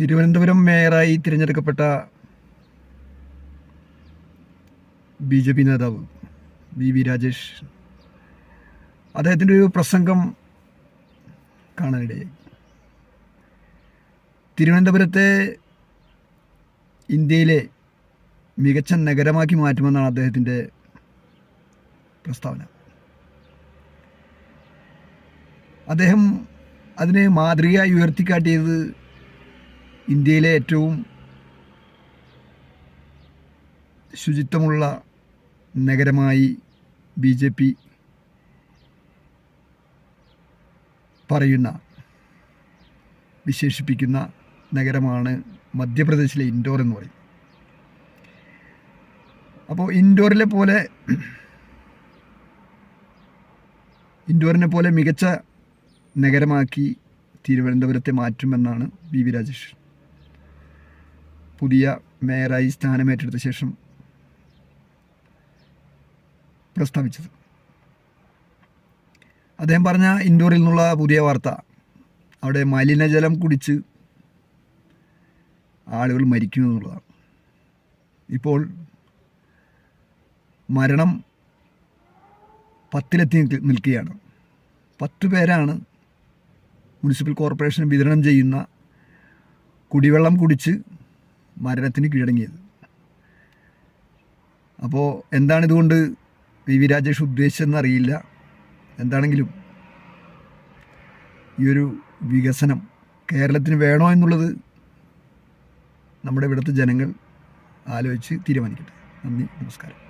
തിരുവനന്തപുരം മേയറായി തിരഞ്ഞെടുക്കപ്പെട്ട B J P നേതാവ് ബി വി രാജേഷ്. അദ്ദേഹത്തിന്റെ ഒരു പ്രസംഗം കാണാനിടയായി. തിരുവനന്തപുരത്തെ ഇന്ത്യയിലെ മികച്ച നഗരമാക്കി മാറ്റുമെന്നാണ് അദ്ദേഹത്തിന്റെ പ്രസ്താവന. അദ്ദേഹം അതിനെ മാതൃകയായി ഉയർത്തിക്കാട്ടിയത് ഇന്ത്യയിലെ ഏറ്റവും ശുചിത്വമുള്ള നഗരമായി ബി ജെ പി പറയുന്ന വിശേഷിപ്പിക്കുന്ന നഗരമാണ് മധ്യപ്രദേശിലെ ഇൻഡോർ എന്ന് പറയും. അപ്പോൾ ഇൻഡോറിലെ പോലെ ഇൻഡോറിനെ പോലെ മികച്ച നഗരമാക്കി തിരുവനന്തപുരത്തെ മാറ്റുമെന്നാണ് ബി വി രാജേഷ് പുതിയ മേയറായി സ്ഥാനമേറ്റെടുത്ത ശേഷം പ്രസ്താവിച്ചത്. അദ്ദേഹം പറഞ്ഞ ഇൻഡോറിൽ നിന്നുള്ള പുതിയ വാർത്ത അവിടെ മലിനജലം കുടിച്ച് ആളുകൾ മരിക്കുന്നു എന്നുള്ളതാണ്. ഇപ്പോൾ മരണം പത്തിലെത്തി നിൽക്ക- നിൽക്കുകയാണ്. പത്ത് പേരാണ് മുനിസിപ്പൽ കോർപ്പറേഷൻ വിതരണം ചെയ്യുന്ന കുടിവെള്ളം കുടിച്ച് മരണത്തിന് കീഴടങ്ങിയത്. അപ്പോൾ എന്താണ് ഇതുകൊണ്ട് വി വി രാജേഷ് ഉദ്ദേശിച്ചതെന്ന് അറിയില്ല എന്താണെങ്കിലും ഈ ഒരു വികസനം കേരളത്തിന് വേണോ എന്നുള്ളത് നമ്മുടെ ഇവിടുത്തെ ജനങ്ങൾ ആലോചിച്ച് തീരുമാനിക്കട്ടെ. നന്ദി നമസ്കാരം.